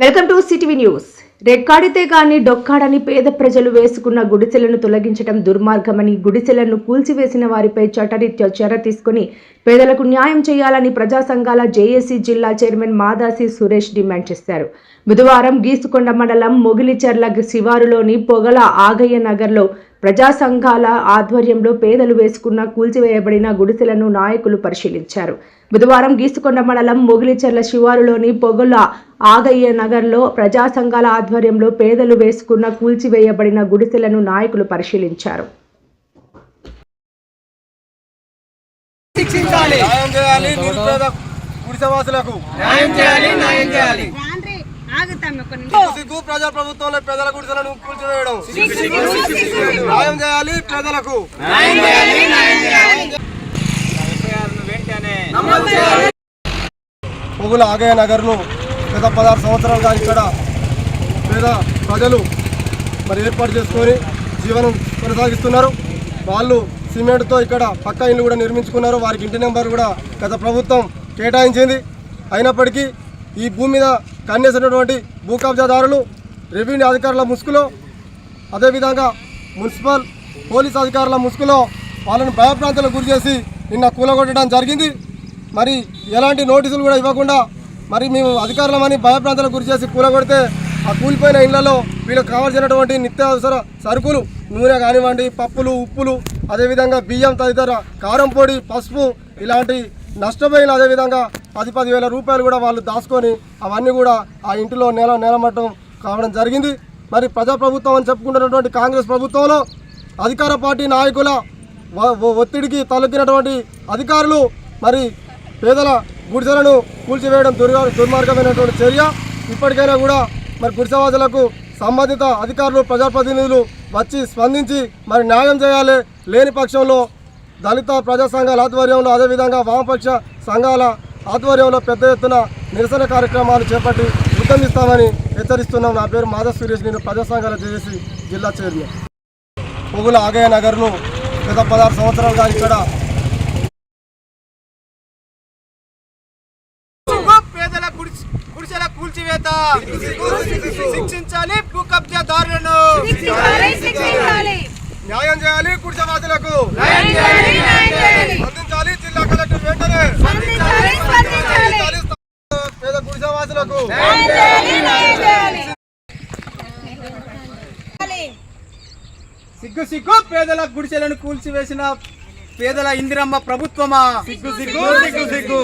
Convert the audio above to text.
Welcome to CTV news. రెక్కాడితే గాని డొక్కాడని పేద ప్రజలు వేసుకున్న గుడిసెలను తొలగించడం దుర్మార్గమని గుడిసెలను కూల్చివేసిన వారిపై చట్టరీత్యా చర్య తీసుకుని పేదలకు న్యాయం చేయాలని ప్రజా సంఘాల జేఏసీ జిల్లా చైర్మన్ మాదాసి సురేష్ డిమాండ్ చేశారు. బుధవారం గీసుకొండ మండలం మొగిలిచెర్ల శివారులోని పొగల ఆగయ్య నగర్లో ప్రజా సంఘాల ఆధ్వర్యంలో పేదలు వేసుకున్న కూల్చివేయబడిన గుడిసెలను నాయకులు పరిశీలించారు. బుధవారం గీసుకొండ మండలం మొగిలిచెర్ల శివారులోని పొగల ఆగయ్య నగర్లో ప్రజా సంఘాల ఆధ్వర్యంలో పేదలు వేసుకున్న కూల్చివేయబడిన గుడిసెలను నాయకులు పరిశీలించారు. గుడిసెవాసులకు. న్యాయం చేయాలి న్యాయం చేయాలి. సిగ్గు ప్రజా ప్రభుత్వంలో పేదల గుడిసెలను కూల్చివేయడం. న్యాయం చేయాలి చేయాలి పొగుల ఆగయ్య నగర్ను గత పదహారు సంవత్సరాలుగా ఇక్కడ పేద ప్రజలు మరి ఏర్పాటు చేసుకొని జీవనం కొనసాగిస్తున్నారు. వాళ్ళు సిమెంట్తో ఇక్కడ పక్క ఇల్లు కూడా నిర్మించుకున్నారు. వారికి ఇంటి నెంబర్ కూడా గత ప్రభుత్వం కేటాయించింది. అయినప్పటికీ ఈ భూమి మీద కన్నేసినటువంటి భూ కబ్జాదారులు రెవెన్యూ అధికారుల ముసుగులో అదేవిధంగా మున్సిపల్ పోలీస్ అధికారుల ముసుగులో వాళ్ళని భయప్రాంతాలకు గురి చేసి నిన్న కూలగొట్టడం జరిగింది. మరి ఎలాంటి నోటీసులు కూడా ఇవ్వకుండా మరి మేము అధికారులమని భయప్రాంతాలకు గురి చేసి కూలగొడితే ఆ కూలిపోయిన ఇళ్ళలో వీళ్ళకి కావాల్సినటువంటి నిత్యావసర సరుకులు నూనె కానివ్వండి పప్పులు ఉప్పులు అదేవిధంగా బియ్యం తదితర కారం పొడి పసుపు ఇలాంటి నష్టపోయిన అదేవిధంగా పది పది వేల రూపాయలు కూడా వాళ్ళు దాచుకొని అవన్నీ కూడా ఆ ఇంటిలో నేల నేలమట్టం కావడం జరిగింది. మరి ప్రజాప్రభుత్వం అని చెప్పుకుంటున్నటువంటి కాంగ్రెస్ ప్రభుత్వంలో అధికార పార్టీ నాయకుల వ- ఒత్తిడికి తలొక్కినటువంటి అధికారులు మరి పేదల గుడిసెలను కూల్చివేయడం దుర్గా దుర్మార్గమైనటువంటి చర్య. ఇప్పటికైనా కూడా మరి గుడిసెవాసులకు సంబంధిత అధికారులు ప్రజాప్రతినిధులు వచ్చి స్పందించి మరి న్యాయం చేయాలి. లేని పక్షంలో దళిత ప్రజా సంఘాల ఆధ్వర్యంలో అదేవిధంగా వామపక్ష సంఘాల ఆధ్వర్యంలో పెద్ద ఎత్తున నిరసన కార్యక్రమాలు చేపట్టి ఉద్యమిస్తామని హెచ్చరిస్తున్నాం. నా పేరు మాధవ్ సురేష్. నేను ప్రజా సంఘాల జేఏసీ జిల్లా చైర్మన్. పొగుల ఆగయ్య నగర్ను గత పదహారు సంవత్సరాలుగా ఇక్కడ గుడిసెల కూల్చివేత. శిక్షించాలి భూ కబ్జాదారులను శిక్షించాలి శిక్షించాలి. న్యాయం చేయాలి గుడిసెవాసులకు న్యాయం చేయాలి న్యాయం చేయాలి స్పందించాలి జిల్లా కలెక్టర్ వెంటనే స్పందించాలి స్పందించాలి స్పందించాలి పేద గుడిసెవాసులకు న్యాయం చేయాలి న్యాయం చేయాలి సిగ్గు సిగ్గు పేదల గుడిసెలను కూల్చివేసిన పేదల ఇందిరమ్మ ప్రభుత్వమా? సిగ్గు సిగ్గు సిగ్గు సిగ్గు